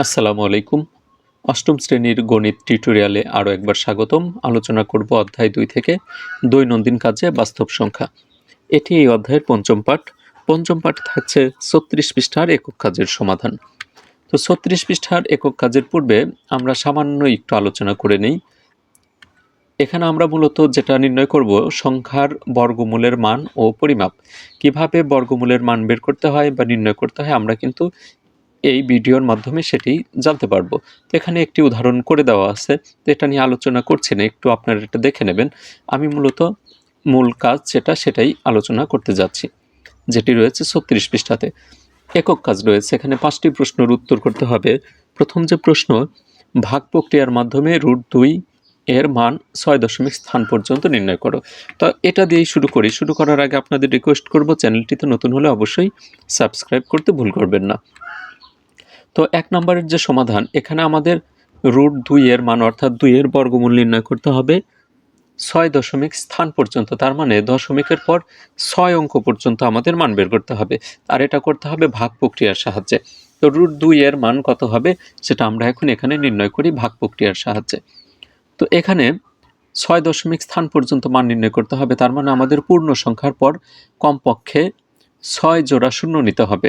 আসসালামু আলাইকুম। অষ্টম শ্রেণির গণিত টিউটোরিয়ালে আরও একবার স্বাগতম। আলোচনা করব অধ্যায় দুই থেকে দৈনন্দিন কাজে বাস্তব সংখ্যা। এটি এই অধ্যায়ের পঞ্চম পাঠ। পঞ্চম পাঠ থাকছে ছত্রিশ পৃষ্ঠার একক কাজের সমাধান। তো ছত্রিশ পৃষ্ঠার একক কাজের পূর্বে আমরা সামান্য একটু আলোচনা করে নেই। এখানে আমরা মূলত যেটা নির্ণয় করব, সংখ্যার বর্গমূলের মান ও পরিমাপ। কীভাবে বর্গমূলের মান বের করতে হয় বা নির্ণয় করতে হয়, আমরা কিন্তু এই ভিডিওর মাধ্যমে সেটি জানতে পারব। তো এখানে একটি উদাহরণ করে দেওয়া আছে। তো এটা নিয়ে আলোচনা করছি না একটু আপনারা এটা দেখে নেবেন। আমি মূলত মূল কাজ যেটা, সেটাই আলোচনা করতে যাচ্ছি। যেটি রয়েছে ছত্রিশ পৃষ্ঠাতে। একক কাজ রয়েছে। এখানে পাঁচটি প্রশ্নের উত্তর করতে হবে। প্রথম যে প্রশ্ন, ভাগ প্রক্রিয়ার মাধ্যমে রুট দুই এর মান ছয় দশমিক স্থান পর্যন্ত নির্ণয় করো। তো এটা দিয়েই শুরু করি। শুরু করার আগে আপনাদের রিকোয়েস্ট করব, চ্যানেলটিতে নতুন হলে অবশ্যই সাবস্ক্রাইব করতে ভুল করবেন না। তো এক নম্বরের যে সমাধান, এখানে আমাদের রুট দুই এর মান অর্থাৎ দুই এর বর্গমূল নির্ণয় করতে হবে ছয় দশমিক স্থান পর্যন্ত, তার মানে দশমিকের পর ছয় অঙ্ক পর্যন্ত আমাদের মান বের করতে হবে। আর এটা করতে হবে ভাগ প্রক্রিয়ার সাহায্যে। তো রুট দুই এর মান কত হবে, সেটা আমরা এখন এখানে নির্ণয় করি ভাগ প্রক্রিয়ার সাহায্যে। তো এখানে ছয় দশমিক স্থান পর্যন্ত মান নির্ণয় করতে হবে, তার মানে আমাদের পূর্ণ সংখ্যার পর কমপক্ষে ছয় জোড়া শূন্য নিতে হবে।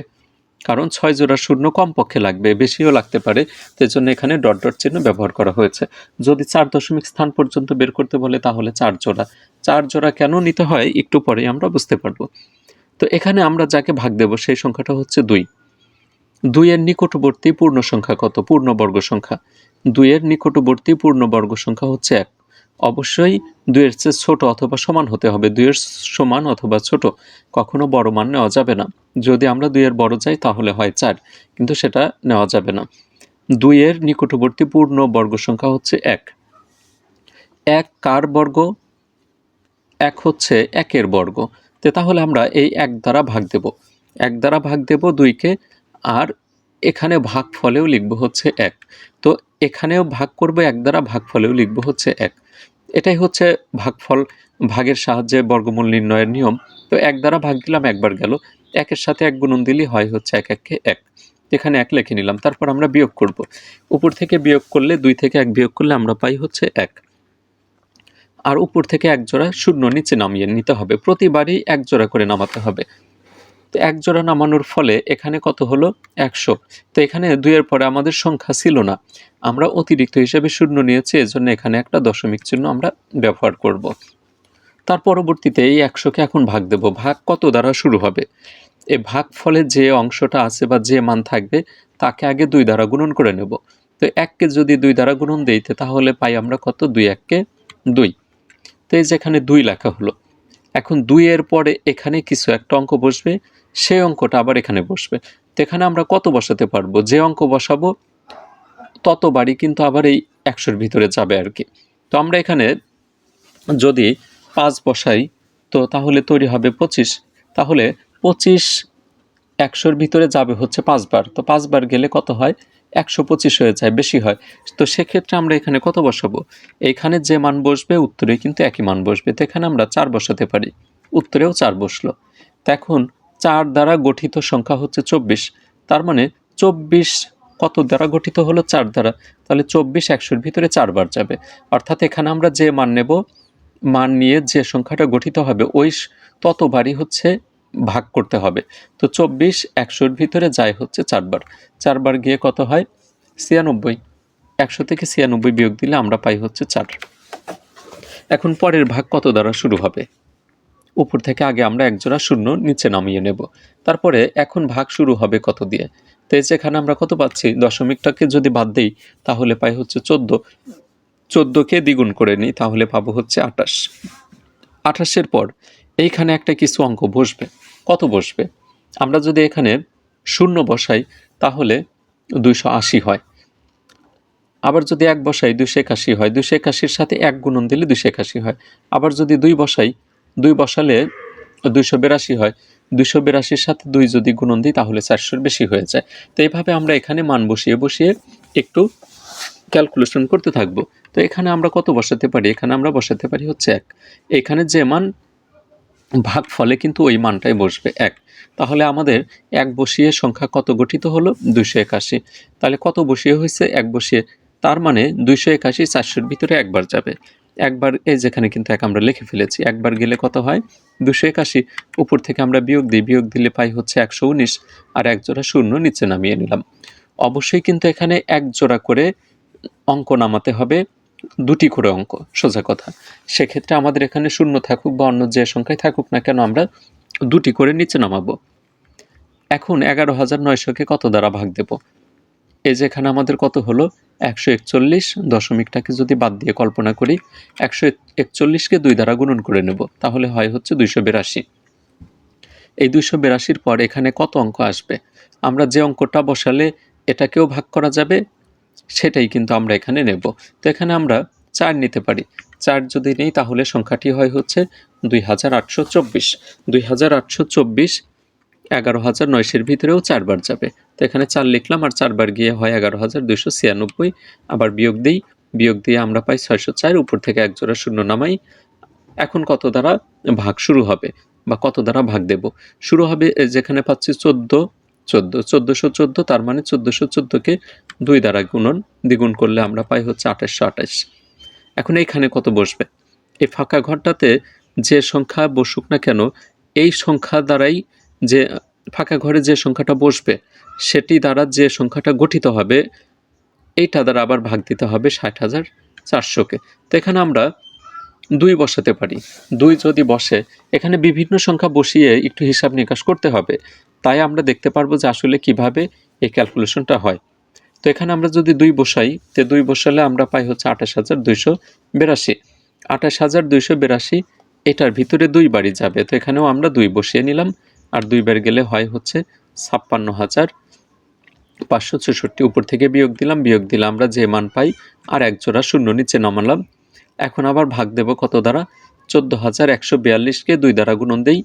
কারণ ছয় জোড়া শূন্য কমপক্ষে লাগবে, বেশিও লাগতে পারে জন্য এখানে ডট ডট চিহ্ন ব্যবহার করা হয়েছে। যদি চার দশমিক স্থান পর্যন্ত বের করতে বলে, তাহলে চার জোড়া। চার জোড়া কেন নিতে হয়, একটু পরে আমরা বুঝতে পারব। তো এখানে আমরা যাকে ভাগ দেব, সেই সংখ্যাটা হচ্ছে দুই। দুইয়ের নিকটবর্তী পূর্ণ সংখ্যা কত? পূর্ণবর্গ সংখ্যা। দুইয়ের নিকটবর্তী পূর্ণবর্গ সংখ্যা হচ্ছে এক। অবশ্যই দুইয়ের চেয়ে ছোট অথবা সমান হতে হবে। দুইয়ের সমান অথবা ছোট কখনো বড় মান নেওয়া যাবে না। যদি আমরা দুইয়ের বড় চাই তাহলে হয় চার, কিন্তু সেটা নেওয়া যাবে না। দুইয়ের নিকটবর্তী পূর্ণ বর্গ সংখ্যা হচ্ছে এক। এক কার বর্গ? এক হচ্ছে একের বর্গ। তো তাহলে আমরা এই এক দ্বারা ভাগ দেব। এক দ্বারা ভাগ দেব দুইকে, আর এখানে ভাগ ফলেও লিখব হচ্ছে এক। তো এখানেও ভাগ করব, এক দ্বারা ভাগ ফলেও লিখব হচ্ছে এক। এটাই হচ্ছে ভাগফল, ভাগের সাহায্যে বর্গমূল নির্ণয়ের নিয়ম। তো এক দ্বারা ভাগ দিলাম, একবার গেল। একের সাথে এক গুণন দিলেই হয় হচ্ছে এক, এককে এক। এখানে এক লিখে নিলাম, তারপর আমরা বিয়োগ করব। উপর থেকে বিয়োগ করলে দুই থেকে এক বিয়োগ করলে আমরা পাই হচ্ছে এক। আর উপর থেকে এক জোড়া শূন্য নিচে নামিয়ে নিতে হবে। প্রতিবারই এক জোড়া করে নামাতে হবে। তো এক জোড়া নামানোর ফলে এখানে কত হলো? একশো। তো এখানে দুইয়ের পরে আমাদের সংখ্যা ছিল না। আমরা অতিরিক্ত হিসেবে শূন্য নিয়েছি, এজন্য এখানে একটা দশমিক চিহ্ন আমরা ব্যবহার করব। তার পরবর্তীতে এই একশোকে এখন ভাগ দেব। ভাগ কত দ্বারা শুরু হবে? এ ভাগ ফলে যে অংশটা আছে বা যে মান থাকবে, তাকে আগে দুই দ্বারা গুণন করে নেব। তো এককে যদি দুই দ্বারা গুণন দিইতে তাহলে পাই আমরা কত? দুই এককে দুই। তো এই যেখানে দুই লেখা হলো। এখন দুইয়ের পরে এখানে কিছু একটা অঙ্ক বসবে। সেই অঙ্কটা আবার এখানে বসবে। তো এখানে আমরা কত বসাতে পারব? যে অঙ্ক বসাবো ততবারই কিন্তু আবার এই একশোর ভিতরে যাবে আর কি। তো আমরা এখানে যদি পাঁচ বসাই, তো তাহলে তৈরি হবে পঁচিশ। তাহলে পঁচিশ একশোর ভিতরে যাবে হচ্ছে পাঁচবার তো পাঁচবার গেলে কত হয়? একশো পঁচিশ হয়ে যায়, বেশি হয়। তো সেক্ষেত্রে আমরা এখানে কত বসাবো? এইখানে যে মান বসবে, উত্তরে কিন্তু একই মান বসবে। তো এখানে আমরা চার বসাতে পারি। উত্তরেও চার বসল। তো এখন চার দ্বারা গঠিত সংখ্যা হচ্ছে চব্বিশ। তার মানে চব্বিশ কত দ্বারা গঠিত হলো? চার দ্বারা। তাহলে চব্বিশ একশোর ভিতরে চারবার যাবে। অর্থাৎ এখানে আমরা যে মান নেব, মান নিয়ে যে সংখ্যাটা গঠিত হবে, ওই ততবারই হচ্ছে ভাগ করতে হবে। তো চব্বিশ একশোর ভিতরে যায় হচ্ছে চারবার। চারবার গিয়ে কত হয়? ছিয়ানব্বই। একশো থেকে ছিয়ানব্বই বিয়োগ দিলে আমরা পাই হচ্ছে চার। এখন পরের ভাগ কত দ্বারা শুরু হবে? উপর থেকে আগে আমরা একজোড়া শূন্য নিচে নামিয়ে নেব। তারপরে এখন ভাগ শুরু হবে কত দিয়ে? তো যেখানে আমরা কত পাচ্ছি? দশমিকটাকে যদি বাদ দিই, তাহলে পাই হচ্ছে চোদ্দ। চোদ্দোকে দ্বিগুণ করে নিই, তাহলে পাবো হচ্ছে আটাশ আঠাশের পর এইখানে একটা কিছু অঙ্ক বসবে। কত বসবে? আমরা যদি এখানে শূন্য বসাই, তাহলে দুইশো আশি হয়। আবার যদি এক বসাই দুশো একাশি হয়। দুশো একাশির সাথে এক গুণন দিলে দুশো একাশি হয়। আবার যদি দুই বসাই দুই বসালে দুইশো বিরাশি হয়। দুইশো বিরাশির সাথে দুই যদি গুণন দিই, তাহলে চারশোর বেশি হয়ে যায়। তো এইভাবে আমরা এখানে মান বসিয়ে বসিয়ে একটু ক্যালকুলেশন করতে থাকব। তো এখানে আমরা কত বসাতে পারি? এখানে আমরা বসাতে পারি হচ্ছে এক। এখানে যে মান ভাগ ফলে কিন্তু ওই মানটাই বসবে এক। তাহলে আমাদের এক বসিয়ে সংখ্যা কত গঠিত হলো? দুইশো একাশি। তাহলে কত বসিয়ে হয়েছে? এক বসিয়ে। তার মানে দুইশো একাশি চারশোর ভিতরে একবার যাবে। একবার, এই যেখানে কিন্তু এক আমরা লিখে ফেলেছি, একবার গেলে কত হয়? দুশো একাশি। উপর থেকে আমরা বিয়োগ দিই, বিয়োগ দিলে পাই হচ্ছে একশো উনিশ, আর এক জোড়া শূন্য নিচে নামিয়ে নিলাম। অবশ্যই কিন্তু এখানে এক জোড়া করে অঙ্ক নামাতে হবে, দুটি করে অঙ্ক, সোজা কথা। সেক্ষেত্রে আমাদের এখানে শূন্য থাকুক বা অন্য যে সংখ্যায় থাকুক না কেন আমরা দুটি করে নিচে নামাবো। এখন এগারো হাজার নয়শোকে কত দ্বারা ভাগ দেব? এই যে এখানে আমাদের কত হলো? একশো একচল্লিশ দশমিকটাকে যদি বাদ দিয়ে কল্পনা করি, একশো একচল্লিশকে দুই দ্বারা গুণন করে নেব, তাহলে হয় হচ্ছে দুইশো বিরাশি। এই দুইশো বিরাশির পর এখানে কত অঙ্ক আসবে? আমরা যে অঙ্কটা বসালে এটাকেও ভাগ করা যাবে, সেটাই কিন্তু আমরা এখানে নেব। তো এখানে আমরা চার নিতে পারি। চার যদি নেই, তাহলে সংখ্যাটি হয় হচ্ছে দুই হাজার আটশো চব্বিশ। দুই হাজার আটশো চব্বিশ এগারো হাজার নয়শের ভিতরেও চারবার যাবে। তো এখানে চার লিখলাম আর চারবার গিয়ে হয় এগারো হাজার দুইশো ছিয়ানব্বই। আবার বিয়োগ দিই। বিয়োগ দিয়ে আমরা পাই ছয়শো চার, উপর থেকে এক জোড়া শূন্য নামাই। এখন কত দ্বারা ভাগ শুরু হবে বা কত দ্বারা ভাগ দেব? শুরু হবে যেখানে পাচ্ছি চোদ্দ চোদ্দ, চোদ্দোশো চোদ্দ, তার মানে চোদ্দোশো চোদ্দোকে দুই দ্বারা গুণন। দ্বিগুণ করলে আমরা পাই হচ্ছে আঠাশশো আঠাশ। এখন এইখানে কত বসবে? এই ফাঁকা ঘরটাতে যে সংখ্যা বসুক না কেন, এই সংখ্যা দ্বারাই যে ফাঁকা ঘরে যে সংখ্যাটা বসবে, সেটি দ্বারা যে সংখ্যাটা গঠিত হবে, এইটা দ্বারা আবার ভাগ দিতে হবে ষাট হাজার চারশোকে তো এখানে আমরা দুই বসাতে পারি। দুই যদি বসে, এখানে বিভিন্ন সংখ্যা বসিয়ে একটু হিসাব নিকাশ করতে হবে। তাই আমরা দেখতে পারব যে আসলে কীভাবে এই ক্যালকুলেশনটা হয়। তো এখানে আমরা যদি দুই বসাই, তো দুই বসালে আমরা পাই হচ্ছে আঠাশ হাজার দুইশো বিরাশি। আঠাশ হাজার দুইশো বিরাশি, এটার ভিতরে দুই বাড়ি যাবে। তো এখানেও আমরা দুই বসিয়ে নিলাম। আর দুইবার গেলে হয় হচ্ছে ছাপ্পান্ন হাজার পাঁচশো ছেষট্টি উপর থেকে বিয়োগ দিলাম, বিয়োগ দিলে আমরা যে মান পাই, আর এক জোড়া শূন্য নিচে নামালাম। এখন আবার ভাগ দেব কত দ্বারা? চোদ্দ হাজার একশো বিয়াল্লিশকে দুই দ্বারা গুণন দেই,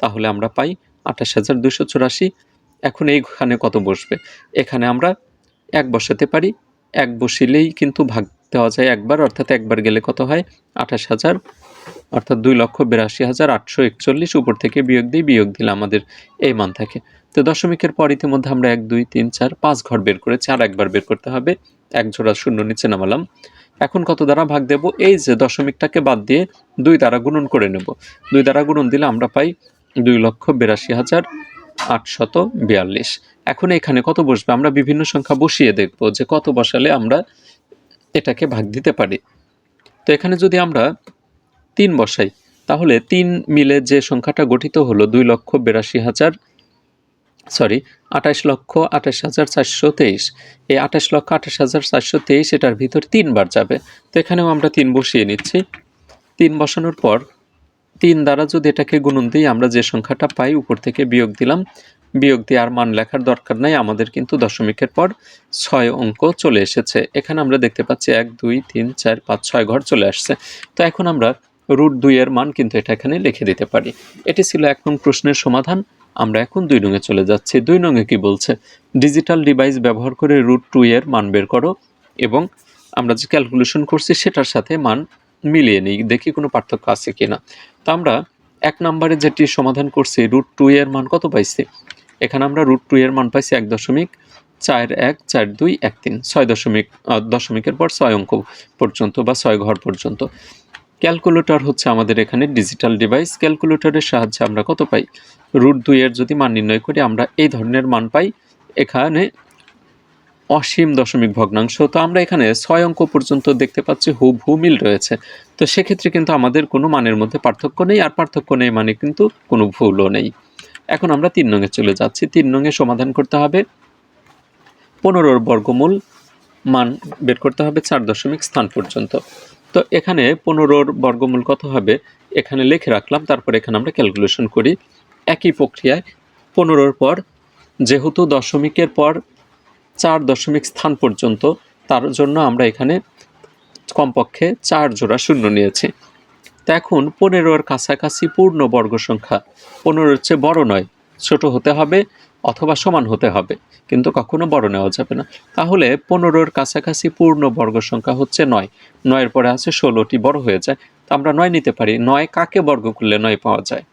তাহলে আমরা পাই আঠাশ হাজার দুশো চুরাশি। এখন এইখানে কত বসবে? এখানে আমরা এক বসাতে পারি, এক বসিলেই কিন্তু ভাগ দেওয়া যায় একবার, অর্থাৎ একবার গেলে কত হয়? আঠাশ হাজার অর্থাৎ দুই লক্ষ বিরাশি হাজার আটশো একচল্লিশ উপর থেকে বিয়োগ দিই বিয়োগ দিলে আমাদের এই মান থাকে। তো দশমিকের পর ইতিমধ্যে আমরা এক, দুই, তিন, চার, পাঁচ ঘর বের করেছি, আর একবার বের করতে হবে। এক জোড়া শূন্য নিচে নামালাম। এখন কত দ্বারা ভাগ দেব? এই যে দশমিকটাকে বাদ দিয়ে দুই দ্বারা গুণন করে নেব। দুই দ্বারা গুণন দিলে আমরা পাই দুই লক্ষ বিরাশি হাজার আটশত বিয়াল্লিশ। এখন এখানে কত বসবে? আমরা বিভিন্ন সংখ্যা বসিয়ে দেখব যে কত বসালে আমরা এটাকে ভাগ দিতে পারি। তো এখানে যদি আমরা তিন বসাই। তাহলে তিন মিলে যে সংখ্যাটা গঠিত হলো দুই লক্ষ বিরাশি হাজার, সরি, আঠাশ লক্ষ আঠাশ হাজার চারশো তেইশ। এই আঠাশ লক্ষ আঠাশ হাজার চারশো তেইশ এটার ভিতর তিনবার যাবে। তো এখানেও আমরা তিন বসিয়ে নিচ্ছি। তিন বসানোর পর তিন দ্বারা যদি এটাকে গুণন দিই, আমরা যে সংখ্যাটা পাই, উপর থেকে বিয়োগ দিলাম। বিয়োগ দিয়ে আর মান লেখার দরকার নাই, আমাদের কিন্তু দশমিকের পর ছয় অঙ্ক চলে এসেছে। এখানে আমরা দেখতে পাচ্ছি এক, দুই, তিন, চার, পাঁচ, ছয় ঘর চলে আসছে। তো এখন আমরা রুট দুইয়ের মান কিন্তু এটা এখানে লিখে দিতে পারি। এটি ছিল এক নং প্রশ্নের সমাধান। আমরা এখন দুই নঙে চলে যাচ্ছি। দুই নঙে কি বলছে? ডিজিটাল ডিভাইস ব্যবহার করে রুট টু এর মান বের করো এবং আমরা যে ক্যালকুলেশন করছি সেটার সাথে মান মিলিয়ে নিই। দেখি কোনো পার্থক্য আছে কি না তো আমরা এক নম্বরে যেটি সমাধান করছি, রুট টু এর মান কত পাইছি? এখানে আমরা রুট টু এর মান পাইছি এক দশমিক চার এক চার দুই এক তিন, ছয় দশমিক দশমিকের পর ছয় অঙ্ক পর্যন্ত বা ছয় ঘর পর্যন্ত। ক্যালকুলেটর হচ্ছে আমাদের এখানে ডিজিটাল ডিভাইস ক্যালকুলেটরের সাহায্যে আমরা কত পাই? রুট দুইয়ের যদি মান নির্ণয় করি, আমরা এই ধরনের মান পাই। এখানে অসীম দশমিক ভগ্নাংশ। তো আমরা এখানে ছয় অঙ্ক পর্যন্ত দেখতে পাচ্ছি হু ভু মিল রয়েছে। তো সেক্ষেত্রে কিন্তু আমাদের কোনো মানের মধ্যে পার্থক্য নেই, আর পার্থক্য নেই মানে কিন্তু কোনো ভুলও নেই। এখন আমরা তিন নঙে চলে যাচ্ছি। তিন নঙে সমাধান করতে হবে। পনেরোর বর্গমূল মান বের করতে হবে চার দশমিক স্থান পর্যন্ত। তো এখানে পনেরোর বর্গমূল কত হবে? এখানে লিখে রাখলাম, তারপর এখানে আমরা ক্যালকুলেশন করি। একই প্রক্রিয়ায় পনেরোর পর, যেহেতু দশমিকের পর চার দশমিক স্থান পর্যন্ত, তার জন্য আমরা এখানে কমপক্ষে চার জোড়া শূন্য নিয়েছি। তো এখন পনেরোর কাছাকাছি পূর্ণ বর্গ সংখ্যা পনেরোর চেয়ে বড় নয়। ছোট হতে হবে অথবা সমান হতে হবে, কিন্তু কখনো বড় নেওয়া যাবে না। তাহলে পনেরোর কাছাকাছি পূর্ণ বর্গ সংখ্যা হচ্ছে নয়। নয়ের পরে আছে ষোলোটি বড় হয়ে যায়, তো আমরা নয় নিতে পারি। নয় কাকে বর্গ করলে নয় পাওয়া যায়?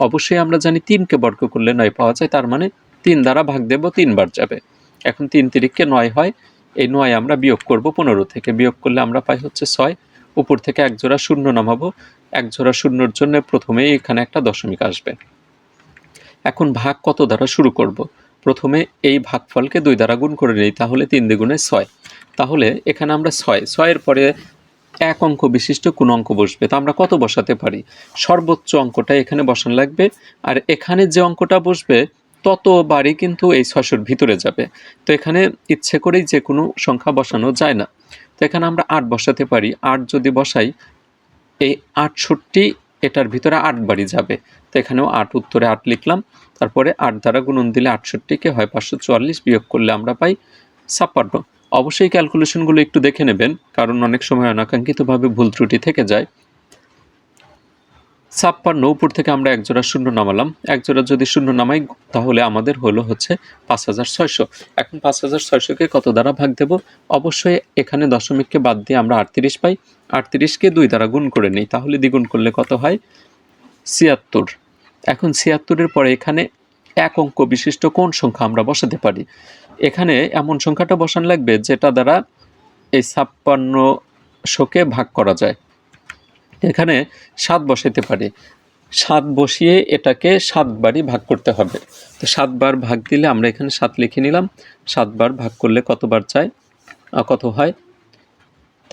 অবশ্যই আমরা জানি তিনকে বর্গ করলে নয় পাওয়া যায়, তার মানে তিন দ্বারা ভাগ দেব তিনবার যাবে। এখন তিন তিরিককে নয় হয়, এই নয় আমরা বিয়োগ করব পনেরো থেকে। বিয়োগ করলে আমরা পাই হচ্ছে ছয়। উপর থেকে এক জোড়া শূন্য নামাবো। এক জোড়া শূন্যর জন্য প্রথমেই এখানে একটা দশমিক আসবে। এখন ভাগ কত দ্বারা শুরু করব। প্রথমে এই ভাগফলকে দুই দ্বারা গুণ করে নিই, তাহলে তিন দ্বিগুণে ছয়। তাহলে এখানে আমরা ছয়। ছয়ের পরে এক অঙ্ক বিশিষ্ট কোন অঙ্ক বসবে? তা আমরা কত বসাতে পারি? সর্বোচ্চ অঙ্কটা এখানে বসানো লাগবে, আর এখানে যে অঙ্কটা বসবে ততবারই কিন্তু এই ছয়শোর ভিতরে যাবে। তো এখানে ইচ্ছে করেই যে কোনো সংখ্যা বসানো যায় না। তো এখানে আমরা আট বসাতে পারি। আট যদি বসাই, এই আটষট্টি এটার ভিতরে আট বাড়ি যাবে। তো এখানেও আট উত্তরে আট লিখলাম। তারপরে আট দ্বারা গুণন দিলে আটষট্টিকে হয় পাঁচশো চুয়াল্লিশ বিয়োগ করলে আমরা পাই ছাপ্পান্ন। অবশ্যই ক্যালকুলেশনগুলো একটু দেখে নেবেন, কারণ অনেক সময় অনাকাঙ্ক্ষিতভাবে ভুল ত্রুটি থেকে যায়। ছাপ্পান্ন, উপর থেকে আমরা এক জোড়া শূন্য নামালাম। এক জোড়া যদি শূন্য নামাই, তাহলে আমাদের হলো হচ্ছে পাঁচ হাজার ছয়শো। এখন পাঁচ হাজার ছয়শোকে কত দ্বারা ভাগ দেব? অবশ্যই এখানে দশমিককে বাদ দিয়ে আমরা আটত্রিশ পাই। আটত্রিশকে দুই দ্বারা গুণ করে নিই, তাহলে দ্বিগুণ করলে কত হয়? ছিয়াত্তর। এখন ছিয়াত্তরের পরে এখানে এক অঙ্ক বিশিষ্ট কোন সংখ্যা আমরা বসাতে পারি? এখানে এমন সংখ্যাটা বসান লাগবে, যেটা দ্বারা এই ছাপ্পান্নশোকে ভাগ করা যায়। এখানে সাত বসাইতে পারি। সাত বসিয়ে এটাকে সাতবারই ভাগ করতে হবে। তো সাতবার ভাগ দিলে আমরা এখানে সাত লিখে নিলাম। সাতবার ভাগ করলে কতবার চাই? কত হয়?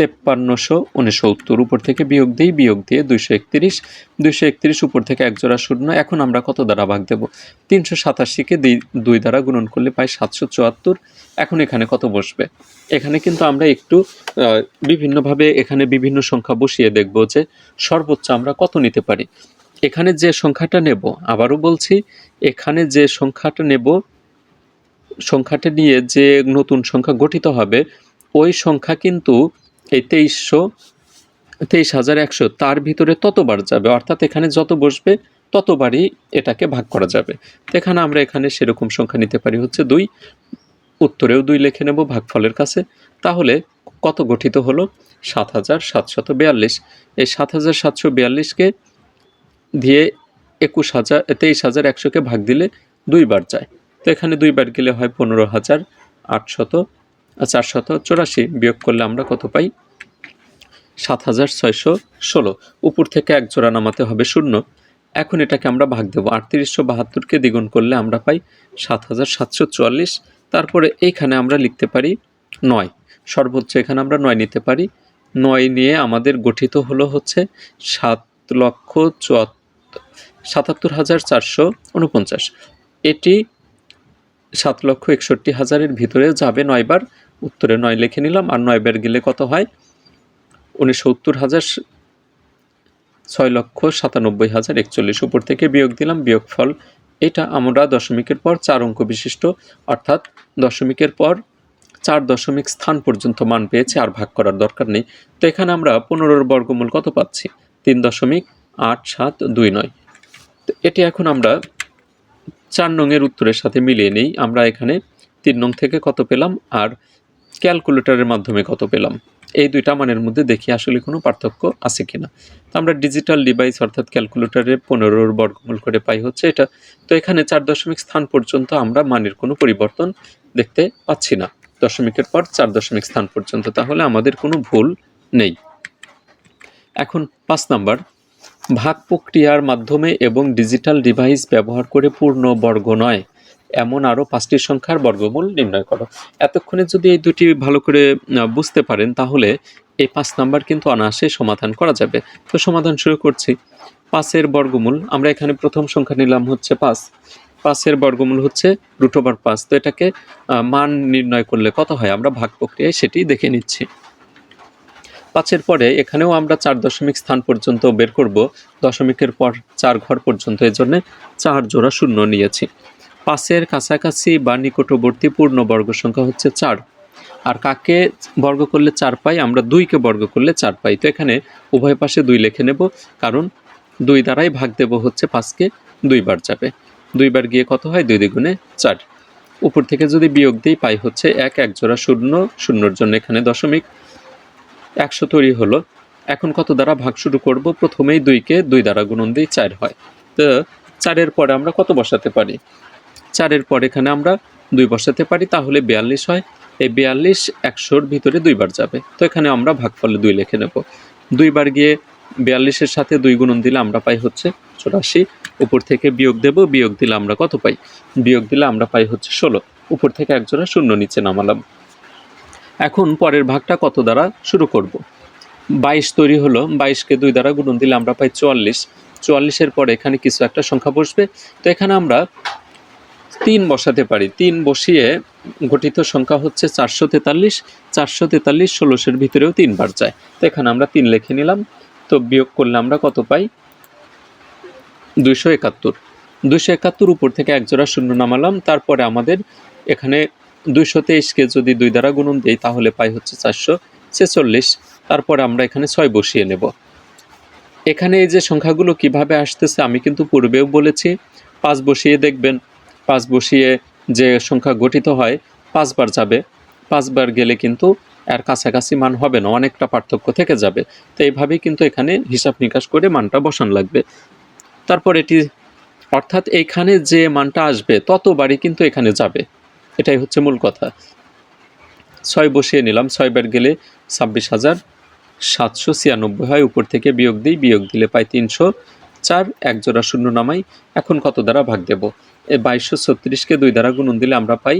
তেপ্পান্নশো উনসত্তর উপর থেকে বিয়োগ দিই বিয়োগ দিয়ে দুইশো একত্রিশ দুইশো একত্রিশ উপর থেকে এক জোড়া শূন্য। এখন আমরা কত দ্বারা ভাগ দেব? তিনশো সাতাশিকে দুই দ্বারা গুণন করলে পাই সাতশো চুয়াত্তর। এখন এখানে কত বসবে? এখানে কিন্তু আমরা একটু বিভিন্নভাবে এখানে বিভিন্ন সংখ্যা বসিয়ে দেখব যে সর্বোচ্চ আমরা কত নিতে পারি। এখানে যে সংখ্যাটা নেব, আবারও বলছি, এখানে যে সংখ্যাটা নেব, সংখ্যাটা নিয়ে যে নতুন সংখ্যা গঠিত হবে, ওই সংখ্যা কিন্তু এই তেইশশো, তেইশ হাজার একশো, তার ভিতরে ততবার যাবে। অর্থাৎ এখানে যত বসবে, ততবারই এটাকে ভাগ করা যাবে। এখানে আমরা এখানে সেরকম সংখ্যা নিতে পারি হচ্ছে দুই। উত্তরেও দুই লিখে নেব ভাগফলের কাছে। তাহলে কত গঠিত হলো? সাত হাজার সাতশত বিয়াল্লিশ। এই সাত হাজার সাতশো বিয়াল্লিশকে দিয়ে একুশ হাজার, তেইশ হাজার একশোকে ভাগ দিলে দুইবার যায়। তো এখানে দুইবার গেলে হয় পনেরো হাজার আটশত চারশত চুরাশি বিয়োগ করলে আমরা কত পাই? সাত হাজার ছয়শো ষোলো। উপর থেকে এক জোড়া নামাতে হবে শূন্য। এখন এটাকে আমরা ভাগ দেবো। আটত্রিশশো বাহাত্তরকে দ্বিগুণ করলে আমরা পাই সাত হাজার সাতশো চুয়াল্লিশ। তারপরে এইখানে আমরা লিখতে পারি নয়। সর্বোচ্চ এখানে আমরা নয় নিতে পারি। নয় নিয়ে আমাদের গঠিত হলো হচ্ছে সাত লক্ষ চুয়াত্তর সাতাত্তর হাজার চারশো উনপঞ্চাশ। এটি সাত লক্ষ একষট্টি হাজারের ভিতরে যাবে নয়বার। উত্তরে নয় লিখে নিলাম, আর নয়বার গেলে কত হয়? উনসত্তর হাজার ছয় লক্ষ সাতানব্বই হাজার একচল্লিশ উপর থেকে বিয়োগ দিলাম, বিয়োগফল এটা আমরা দশমিকের পর চার অঙ্ক বিশিষ্ট, অর্থাৎ দশমিকের পর চার দশমিক স্থান পর্যন্ত মান পেয়েছে, আর ভাগ করার দরকার নেই। তো এখানে আমরা পনেরোর বর্গমূল কত পাচ্ছি? তিন দশমিক আট সাত দুই নয়। তো এটি এখন আমরা চার নংয়ের উত্তরের সাথে মিলিয়ে নেই, আমরা এখানে তিন নং থেকে কত পেলাম? আর ক্যালকুলেটরের মাধ্যমে কত পেলাম? এই দুইটা মানের মধ্যে দেখি আসলে কোনো পার্থক্য আছে কি না তো আমরা ডিজিটাল ডিভাইস অর্থাৎ ক্যালকুলেটরে পনেরোর বর্গমূল করে পাই হচ্ছে এটা। তো এখানে চার দশমিক স্থান পর্যন্ত আমরা মানের কোনো পরিবর্তন দেখতে পাচ্ছি না। দশমিকের পর চার দশমিক স্থান পর্যন্ত, তাহলে আমাদের কোনো ভুল নেই। এখন পাঁচ নাম্বার, ভাগ প্রক্রিয়ার মাধ্যমে এবং ডিজিটাল ডিভাইস ব্যবহার করে পূর্ণ বর্গ নয়। এমন আরও পাঁচটি সংখ্যার বর্গমূল নির্ণয় করো। এতক্ষণে যদি এই দুটি ভালো করে বুঝতে পারেন, তাহলে এই পাঁচ নাম্বার কিন্তু অনায়াসে সমাধান করা যাবে। তো সমাধান শুরু করছি। পাঁচের বর্গমূল, আমরা এখানে প্রথম সংখ্যা নিলাম হচ্ছে পাঁচ। পাঁচের বর্গমূল হচ্ছে রুট ওভার পাঁচ। তো এটাকে মান নির্ণয় করলে কত হয়? আমরা ভাগ প্রক্রিয়ায় সেটি দেখে নিচ্ছি। পাঁচের পরে এখানেও আমরা চার দশমিক স্থান পর্যন্ত বের করব। দশমিকের পর চার ঘর পর্যন্ত। এই জন্যে চার জোড়া শূন্য নিয়েছি। পাঁচের কাছাকাছি বা নিকটবর্তী পূর্ণ বর্গ সংখ্যা হচ্ছে চার। আর কাকে বর্গ করলে চার পাই? আমরা দুইকে বর্গ করলে চার পাই। তো এখানে উভয় পাশে দুই লিখে নেব, কারণ দুই দ্বারাই ভাগ দেব হচ্ছে পাঁচকে দুইবার যাবে দুইবার গিয়ে কত হয়? দুই দ্বিগুণে চার। উপর থেকে যদি বিয়োগ দিই, পাই হচ্ছে এক এক জোড়া শূন্য, শূন্যর জন্য এখানে দশমিক। একশো তৈরি হলো। এখন কত দ্বারা ভাগ শুরু করব? প্রথমেই দুইকে দুই দ্বারা গুণন দিই, চার হয়। তো চারের পরে আমরা কত বসাতে পারি? চারের পর এখানে আমরা দুই বসাতে পারি, তাহলে বিয়াল্লিশ হয়। এই বিয়াল্লিশ একশোর ভিতরে দুইবার যাবে। তো এখানে আমরা ভাগফলে দুই লিখে নেব। দুইবার গিয়ে বিয়াল্লিশের সাথে দুই গুণন দিলে আমরা পাই হচ্ছে চুরাশি। উপর থেকে বিয়োগ দেব, বিয়োগ দিলে আমরা কত পাই? বিয়োগ দিলে আমরা পাই হচ্ছে ষোলো। উপর থেকে একজোড়া শূন্য নিচে নামালাম। এখন পরের ভাগটা কত দ্বারা শুরু করব? বাইশ তৈরি হলো। বাইশকে দুই দ্বারা গুণন দিলে আমরা পাই চুয়াল্লিশ। চুয়াল্লিশের পরে এখানে কিছু একটা সংখ্যা বসবে। তো এখানে আমরা তিন বসাতে পারি। তিন বসিয়ে গঠিত সংখ্যা হচ্ছে চারশো তেতাল্লিশ। চারশো তেতাল্লিশ ষোলোশের ভিতরেও তিনবার যায় তো এখানে আমরা তিন লিখে নিলাম। তো বিয়োগ করলে আমরা কত পাই? দুইশো একাত্তর। দুইশো একাত্তর উপর থেকে একজোড়া শূন্য নামালাম। তারপরে আমাদের এখানে দুইশো তেইশকে যদি দুই দ্বারা গুণন দিই, তাহলে পাই হচ্ছে চারশো ছেচল্লিশ। তারপরে আমরা এখানে ছয় বসিয়ে নেব। এখানে এই যে সংখ্যাগুলো কীভাবে আসতেছে, আমি কিন্তু পূর্বেও বলেছি। পাঁচ বসিয়ে দেখবেন। পাঁচ বসিয়ে যে সংখ্যা গঠিত হয়, পাঁচবার যাবে। পাঁচবার গেলে কিন্তু এর কাছাকাছি মান হবে না, অনেকটা পার্থক্য থেকে যাবে। তো এইভাবেই কিন্তু এখানে হিসাব নিকাশ করে মানটা বসান লাগবে। তারপর এটি, অর্থাৎ এইখানে যে মানটা আসবে, ততবারই কিন্তু এখানে যাবে। এটাই হচ্ছে মূল কথা। ছয় বসিয়ে নিলাম, ছয়বার গেলে ছাব্বিশ হাজার সাতশো ছিয়ানব্বই হয়, উপর থেকে বিয়োগ দিই, বিয়োগ দিলে পাই তিনশো চার, এক জোড়া শূন্য নামাই, এখন কত দ্বারা ভাগ দেব? বাইশশো ছত্রিশকে দুই দ্বারা গুণন দিলে আমরা পাই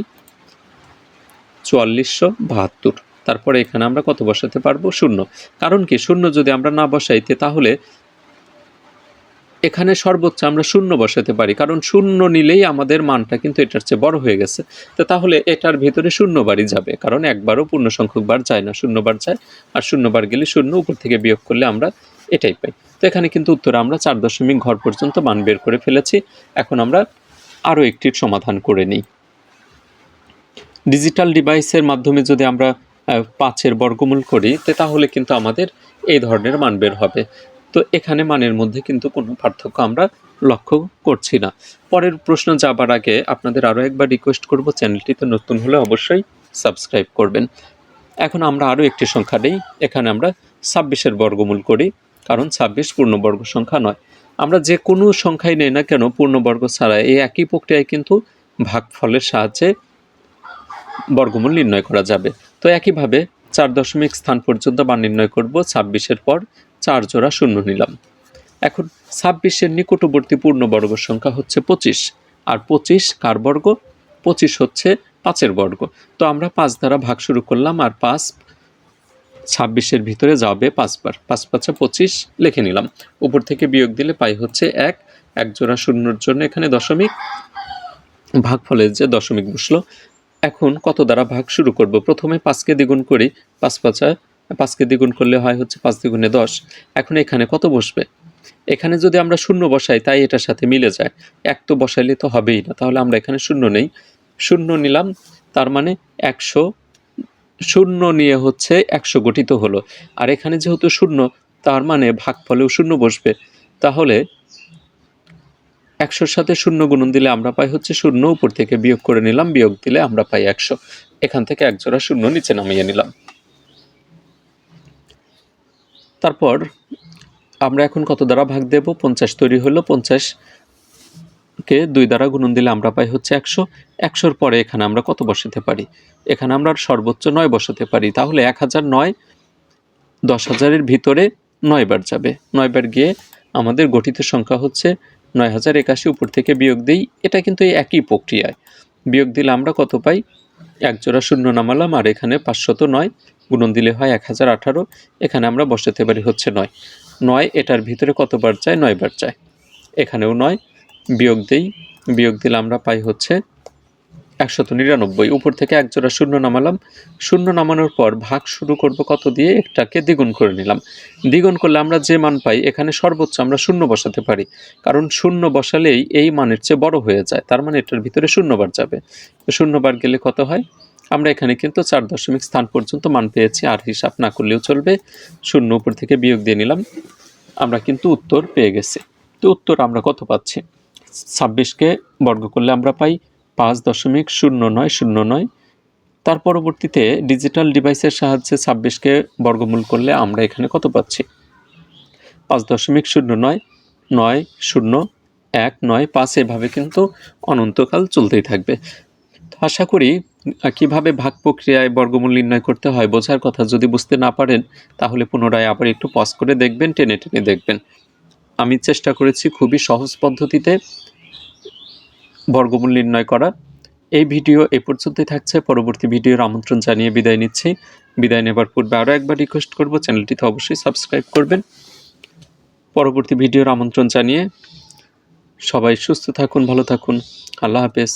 চুয়াল্লিশশো বাহাত্তর। তারপরে এখানে আমরা কত বসাতে পারব? শূন্য। কারণ কি? শূন্য যদি আমরা না বসাইতে, তাহলে এখানে সর্বোচ্চ আমরা শূন্য বসাতে পারি। কারণ শূন্য নিলেই আমাদের মানটা কিন্তু এটার চেয়ে বড় হয়ে গেছে। তো তাহলে এটার ভিতরে শূন্য বারই যাবে। কারণ একবারও পূর্ণ সংখ্যক বার যায় না। শূন্যবার যায়, আর শূন্যবার গেলে শূন্য উপর থেকে বিয়োগ করলে আমরা এটাই পাই। তো এখানে কিন্তু উত্তরে আমরা চার দশমিক ঘর পর্যন্ত মান বের করে ফেলেছি। এখন আমরা আরও একটির সমাধান করে নিই। ডিজিটাল ডিভাইসের মাধ্যমে যদি আমরা পাঁচের বর্গমূল করি তাহলে কিন্তু আমাদের এই ধরনের মান বের হবে। তো এখানে মানের মধ্যে কিন্তু কোনো পার্থক্য আমরা লক্ষ্য করছি না। পরের প্রশ্ন যাবার আগে আপনাদের আরও একবার রিকোয়েস্ট করব, চ্যানেলটিতে নতুন হলে অবশ্যই সাবস্ক্রাইব করবেন। এখন আমরা আরও একটি সংখ্যা নেই, এখানে আমরা ছাব্বিশের বর্গমূল করি, কারণ ছাব্বিশ পূর্ণবর্গ সংখ্যা নয়। আমরা যে কোনো সংখ্যাই নেই না কেন পূর্ণবর্গ ছাড়া এই একই প্রক্রিয়ায় কিন্তু ভাগফলের সাহায্যে বর্গমূল নির্ণয় করা যাবে। তো একইভাবে চার দশমিক স্থান পর্যন্ত মান নির্ণয় করব, ছাব্বিশের পর চার জোড়া শূন্য নিলাম। এখন ছাব্বিশের নিকটবর্তী পূর্ণবর্গ সংখ্যা হচ্ছে পঁচিশ, আর পঁচিশ কার বর্গ? পঁচিশ হচ্ছে পাঁচের বর্গ। তো আমরা পাঁচ দ্বারা ভাগ শুরু করলাম, আর পাঁচ ছাব্বিশের ভিতরে যাবে পাঁচবার। পাঁচ পাঁচে পঁচিশ লিখে নিলাম। উপর থেকে বিয়োগ দিলে পাই হচ্ছে এক। এক জোড়া শূন্যর জন্য এখানে দশমিক ভাগফলের যে দশমিক বসল। এখন কত দ্বারা ভাগ শুরু করব? প্রথমে পাঁচকে দ্বিগুণ করি। পাঁচ পাঁচা পাঁচকে দ্বিগুণ করলে হয় হচ্ছে পাঁচ দ্বিগুণে দশ। এখন এখানে কত বসবে? এখানে যদি আমরা শূন্য বসাই, তাই এটার সাথে মিলে যায়। এক তো বসাইলে তো হবেই না, তাহলে আমরা এখানে শূন্য নেই। শূন্য নিলাম, তার মানে একশো শূন্য নিয়ে হচ্ছে একশো গঠিত হলো। আর এখানে যেহেতু শূন্য, তার মানে ভাগফলেও শূন্য বসবে। তাহলে একশোর সাথে শূন্য গুণন দিলে আমরা পাই হচ্ছে শূন্য, উপর থেকে বিয়োগ করে নিলাম, বিয়োগ দিলে আমরা পাই একশো। এখান থেকে একজোড়া শূন্য নিচে নামিয়ে নিলাম। তারপর আমরা এখন কত দ্বারা ভাগ দেব? পঞ্চাশ তৈরি হলো পঞ্চাশ। কে দুই দ্বারা গুণন দিলে আমরা পাই হচ্ছে একশো। একশোর পরে এখানে আমরা কত বসাতে পারি? এখানে আমরা সর্বোচ্চ নয় বসাতে পারি। তাহলে এক হাজার নয়, দশ হাজারের ভিতরে নয়বার যাবে। নয়বার গিয়ে আমাদের গঠিত সংখ্যা হচ্ছে নয় হাজার একাশি, উপর থেকে বিয়োগ দিই। এটা কিন্তু এই একই প্রক্রিয়ায়। বিয়োগ দিলে আমরা কত পাই? এক জোড়া শূন্য নামালাম, আর এখানে পাঁচশত নয়। গুণন দিলে হয় এক হাজার আঠারো। এখানে আমরা বসাতে পারি হচ্ছে নয়। নয় এটার ভিতরে কতবার চায় নয়বার চায় এখানেও নয় বিয়োগ দিই। বিয়োগ দিলে আমরা পাই হচ্ছে একশত নিরানব্বই। উপর থেকে এক জোড়া শূন্য নামালাম। শূন্য নামানোর পর ভাগ শুরু করব কত দিয়ে? একটাকে দ্বিগুণ করে নিলাম। দ্বিগুণ করলে আমরা যে মান পাই, এখানে সর্বোচ্চ আমরা শূন্য বসাতে পারি। কারণ শূন্য বসালেই এই মানের চেয়ে বড় হয়ে যায়। তার মানে এটার ভিতরে শূন্যবার যাবে। শূন্যবার গেলে কত হয়? আমরা এখানে কিন্তু চার দশমিক স্থান পর্যন্ত মান পেয়েছি। আর হিসাব না করলেও চলবে। শূন্য উপর থেকে বিয়োগ দিয়ে নিলাম। আমরা কিন্তু উত্তর পেয়ে গেছি। তো উত্তর আমরা কত পাচ্ছি? ছাব্বিশকে বর্গ করলে আমরা পাই পাঁচ দশমিক শূন্য নয় শূন্য নয়। তার পরবর্তীতে ডিজিটাল ডিভাইসের সাহায্যে ছাব্বিশকে বর্গমূল করলে আমরা এখানে কত পাচ্ছি? পাঁচ দশমিক শূন্য নয় নয় শূন্য, এক, নয়, পাঁচ এভাবে কিন্তু অনন্তকাল চলতেই থাকবে। আশা করি কীভাবে ভাগ প্রক্রিয়ায় বর্গমূল নির্ণয় করতে হয় বোঝার কথা যদি বুঝতে না পারেন, তাহলে পুনরায় আবার একটু পজ করে দেখবেন, টেনে টেনে দেখবেন। আমি চেষ্টা করেছি খুবই সহজ পদ্ধতিতে বর্গমূল নির্ণয় করা। এই ভিডিও এ পর্যন্তই থাকছে। পরবর্তী ভিডিওর আমন্ত্রণ জানিয়ে বিদায় নিচ্ছি। বিদায় নেবার পূর্বে আরও একবার রিকোয়েস্ট করব, চ্যানেলটিতে অবশ্যই সাবস্ক্রাইব করবেন। পরবর্তী ভিডিওর আমন্ত্রণ জানিয়ে সবাই সুস্থ থাকুন, ভালো থাকুন। আল্লাহ হাফেজ।